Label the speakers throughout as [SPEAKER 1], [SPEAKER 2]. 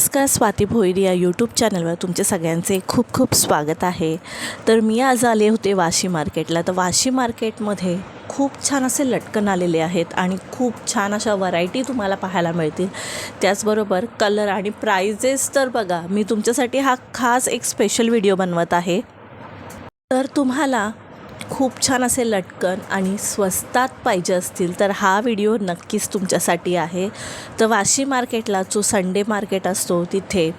[SPEAKER 1] नमस्कार स्वाती भोईर या यूट्यूब चॅनलवर तुमचे सगळ्यांचे खूप खूप स्वागत आहे. तर मी आज आले होते वाशी मार्केटला तर वाशी मार्केटमध्ये खूप छान असे लटकन आलेले आहेत आणि खूप छान अशा व्हरायटी तुम्हाला पाहायला मिळतील. त्याचबरोबर कलर आणि प्राइजेस तर बघा मी तुमच्यासाठी हा खास एक स्पेशल व्हिडिओ बनवत आहे. तर तुम्हाला खूप छान असे लटकन आणि स्वस्तात पाहिजे असतील तर हा व्हिडिओ नक्कीच तुमच्यासाठी आहे. तर वाशी मार्केटला जो संडे मार्केट असतो तिथे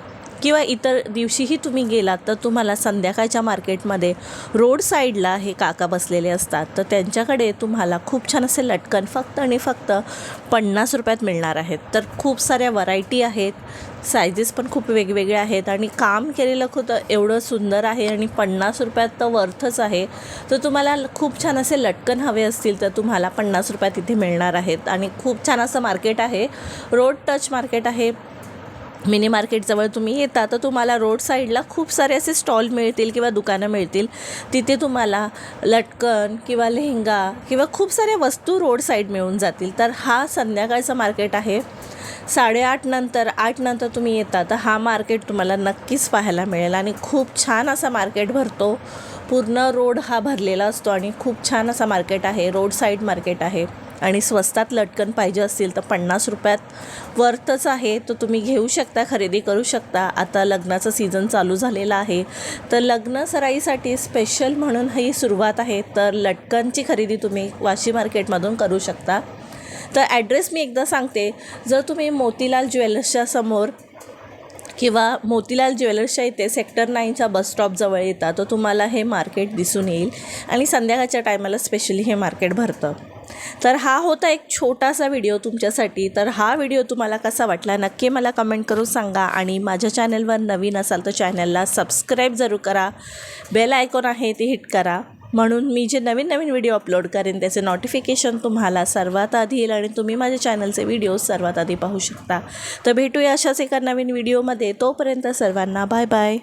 [SPEAKER 1] किंवा इतर दिवशीही तुम्ही गेलात तर तुम्हाला संध्याकाळच्या मार्केटमध्ये रोड साईडला हे काका बसलेले असतात. तर त्यांच्याकडे तुम्हाला खूप छान असे लटकन फक्त आणि फक्त पन्नास रुपयात मिळणार आहेत. तर खूप साऱ्या व्हरायटी आहेत. सायझेस पण खूप वेगवेगळे आहेत आणि काम केलेलं खूप एवढं सुंदर आहे आणि पन्नास रुपयात तर वर्थच आहे. तर तुम्हाला खूप छान असे लटकन हवे असतील तर तुम्हाला पन्नास रुपयात इथे मिळणार आहेत. आणि खूप छान असं मार्केट आहे. रोड टच मार्केट आहे. मिनी मार्केटजवळ तुम्ही येता तर तुम्हाला रोड साईडला खूप सारे असे स्टॉल मिळतील किंवा दुकानं मिळतील. तिथे तुम्हाला लटकन किंवा लेहंगा किंवा खूप साऱ्या वस्तू रोड साईड मिळून जातील. तर हा संध्याकाळचा मार्केट आहे. साडेआठ नंतर आठ नंतर तुम्ही येता तर हा मार्केट तुम्हाला नक्कीच पाहायला मिळेल. आणि खूप छान असा मार्केट भरतो. पूर्ण रोड हा भरलेला असतो आणि खूप छान असा मार्केट आहे. रोड साईड मार्केट आहे. आणि स्वस्तात लटकन पाहिजे असतील तर पन्नास रुपयात वर्थच आहे तर तुम्ही घेऊ शकता खरेदी करू शकता. आता लग्नाचं सीझन चालू झालेलं आहे. तर लग्न सराईसाठी स्पेशल म्हणून ही सुरुवात आहे. तर लटकनची खरेदी तुम्ही वाशी मार्केटमधून करू शकता. तर ॲड्रेस मी एकदा सांगते. जर तुम्ही मोतीलाल ज्वेलर्सच्या समोर किंवा मोतीलाल ज्वेलर्सच्या इथे सेक्टर नाईनच्या बस स्टॉपजवळ येतात तर तुम्हाला हे मार्केट दिसून येईल. आणि संध्याकाळच्या टायमाला स्पेशली हे मार्केट भरतं. तर हा होता एक छोटासा व्हिडिओ तुमच्यासाठी. तर हा व्हिडिओ तुम्हाला कसा वाटला नक्की मला कमेंट करून सांगा. आणि माझ्या चॅनलवर नवीन असाल तर चॅनलला सबस्क्राईब जरूर करा. बेल आयकॉन आहे ते हिट करा. म्हणून मी जे नवीन नवीन व्हिडिओ अपलोड करेन त्याचे नोटिफिकेशन तुम्हाला सर्वात आधी येईल आणि तुम्ही माझ्या चॅनलचे व्हिडिओ सर्वात आधी पाहू शकता. तर भेटूया अशाच एका नवीन व्हिडिओमध्ये तोपर्यंत सर्वांना बाय बाय